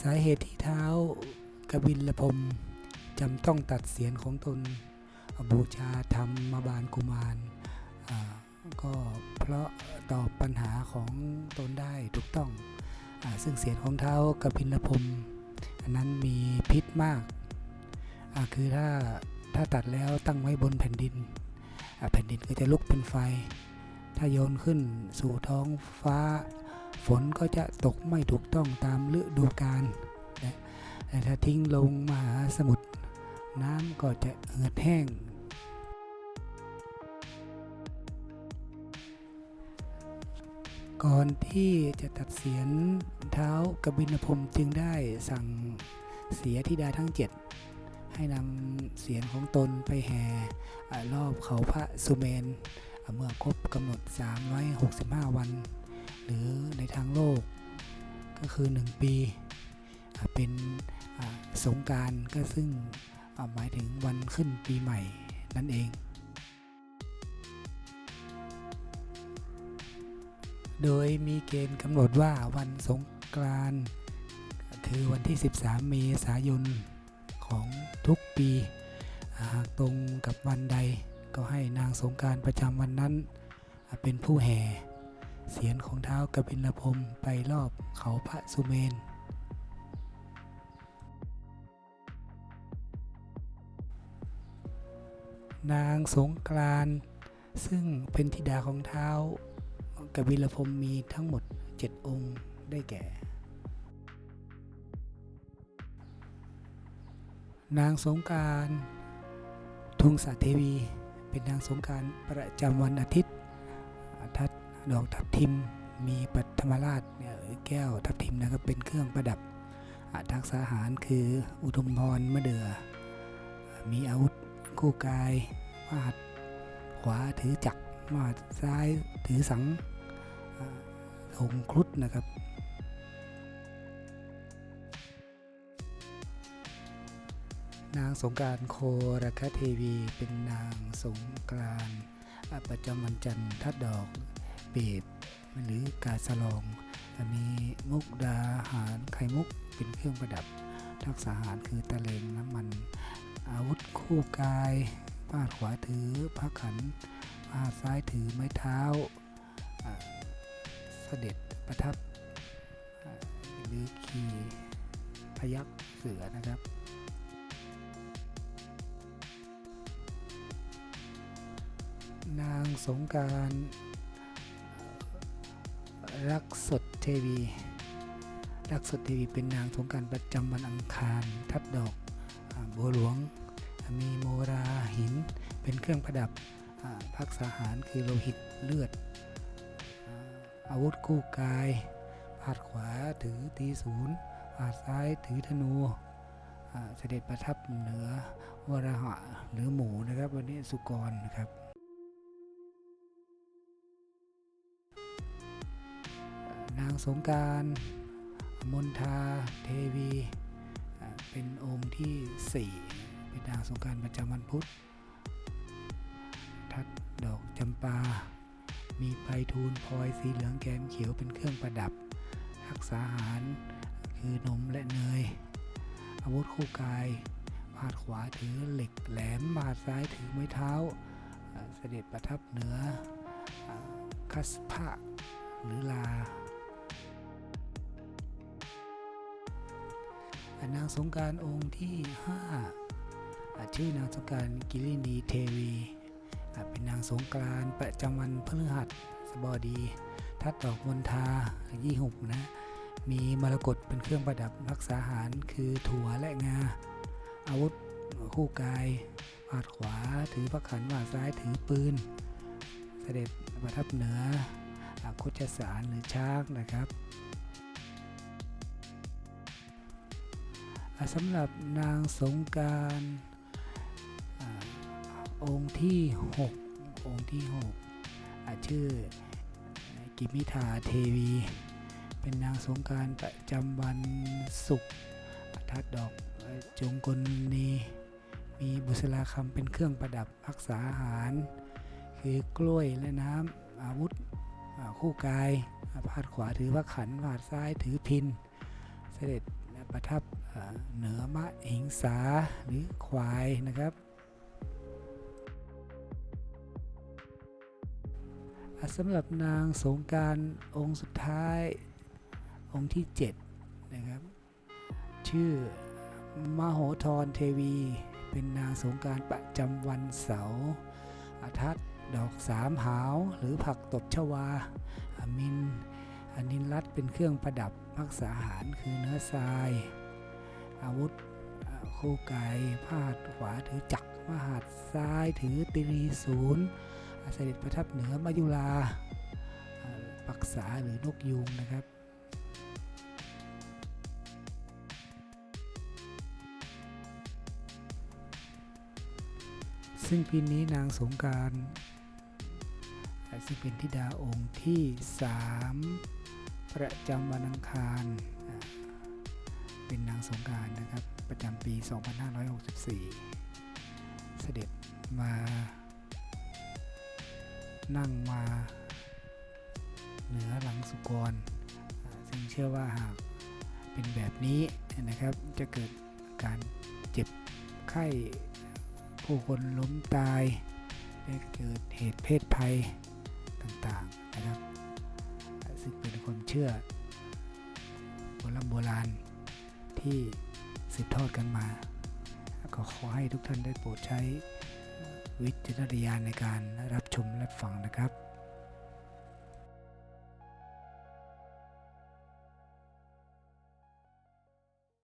สาเหตุที่เท้ากบิลพรมจำต้องตัดเสียนของตนบูชาธรรมมาบาลกุมารก็เพราะตอบปัญหาของตนได้ถูกต้องอซึ่งเสียนของเท้ากบิลพรมอันนั้นมีพิษมากาคือถ้าถ้าตัดแล้วตั้งไว้บนแผ่นดิน แผ่นดินก็จะลุกเป็นไฟ ถ้าโยนขึ้นสู่ท้องฟ้า ฝนก็จะตกไม่ถูกต้องตามฤดูกาลแต่ถ้าทิ้งลงมหาสมุทรน้ำก็จะเหือดแห้ง ก่อนที่จะตัดเสียนเท้ากบินพรมจึงได้สั่งเสียธิดาทั้งเจ็ดให้นำเสียนของตนไปแห่รอบเขาพระสุเมน เมื่อครบกำหนด 365 วัน หรือในทางโลกก็คือ 1 ปีเป็นสงการก็ซึ่งหมายถึงวันขึ้นปีใหม่นั่นเอง โดยมีเกณฑ์กำหนดว่าวันสงกรานต์คือวันที่ 13 เมษายนของทุกปี หากตรงกับวันใดก็ให้นางสงการประจำวันนั้นเป็นผู้แห่ เสียนของเท้ากบิลพรมไปรอบเขาพระสุเมน นางสงกรานซึ่งเป็นธิดาของเท้ากบิลพรมมีทั้งหมด 7 องค์ได้แก่ นางสงการทุงสาเทวี เป็นนางสงการประจำวันอาทิตย์ทัด ดอกทับทิม มีปัทมราชเนี่ยแก้วทับทิมนะครับเป็นเครื่องประดับทักษะหารคืออุทุมพรมะเดืออะมีอาวุธคู่กายมาดขวาถือจักรมาดซ้ายถือสังอะธงครุฑนะครับนางสงการโครคเทวีเป็นนางสงกรานประจำวันจันทร์ทัดดอก เบดหรือกาสลองมีมุกดาหารไข่มุกเป็นเครื่องประดับ ทักษะหารคือตะเลงน้ำมัน อาวุธคู่กายพาดขวาถือพระขันพาดซ้ายถือไม้เท้าเสด็จประทับหรือขี่พยักเสือนะครับนางสงการ รักสดเทวีรักสดเทวีเป็นนางสงการประจำวันอังคาร ทัดดอกบัวหลวง มีโมราหิน เป็นเครื่องประดับพักษาหารคือโลหิตเลือด อาวุธคู่กายผาดขวาถือตีศูนย์ผาดซ้ายถือธนูเสด็จประทับเหนือวรหะหรือหมูนะครับ วันนี้สุกรนะครับางสงการมนทาเทวี เป็นองค์ที่ 4 เป็นนางสงการประจำวันพุธ ทัดดอกจำปา มีไพทูลพลอยสีเหลืองแกมเขียวเป็นเครื่องประดับทักษาหารคือนมและเนย อาวุธคู่กายพาดขวาถือเหล็กแหลมบาดซ้ายถือไม้เท้า เสด็จประทับเหนือคัสภะหรือลา นางสงการองค์ที่5อาชื่อนางสงการกิรินีเทวี เป็นนางสงกานต์ประจำวันพฤหัสบดีทัดดอกมณฑายี่หุบนะมีมรกตเป็นเครื่องประดับรักษาหารคือถั่วและงา อาวุธคู่กายผาดขวาถือพระขันวาดซ้ายถือปืน เสด็จประทับเหนืออาโคจสารหรือช้างนะครับ สำหรับนางสงการองค์ที่ 6 องค์ที่6อชื่อกิมิทาเทวี เป็นนางสงการประจำวันศุกร์ทัดดอกจงกลนีมีบุษราคำเป็นเครื่องประดับรักษาอาหาร คือกล้วยและน้ำอาวุธคู่กายอ่าพาดขวาถือพระขันพาดซ้ายถือพิน เสด็จ ประทับเหนือมะหิงสาหรือควายนะครับ สำหรับนางสงการองค์สุดท้ายองค์ที่ 7 นะครับ ชื่อมโหธรเทวี เป็นนางสงการประจำวันเสาร์อาทัดดอกสามหาว หรือผักตบชวาอามินอานินรัตเป็นเครื่องประดับ พักษาหารคือเนื้อทราย อาวุธอ่าคู่กายพาดขวาถือจักรมหาดซ้ายถือตรีศูนย์อ่าเสด็จประทับเหนือมายุราปักษาหรือนกยูงนะครับซึ่งปีนี้นางสงกรารซึ่งเป็นธิดาองค์ที่ 3 ประจำวันอังคาร เป็นนางสงการนะครับ ประจำปี 2564 เสด็จมา นั่งมาเหนือหลังสุกร ซึ่งเชื่อว่าหากเป็นแบบนี้นะครับ จะเกิดการเจ็บไข้ผู้คนล้มตายได้เกิดเหตุเพศภัยต่างๆนะครับ ซึ่งเป็นความเชื่อโบราณโบราณที่สืบทอดกันมา ก็ขอให้ทุกท่านได้โปรดใช้วิจารณญาณในการรับชมรับฟังนะครับ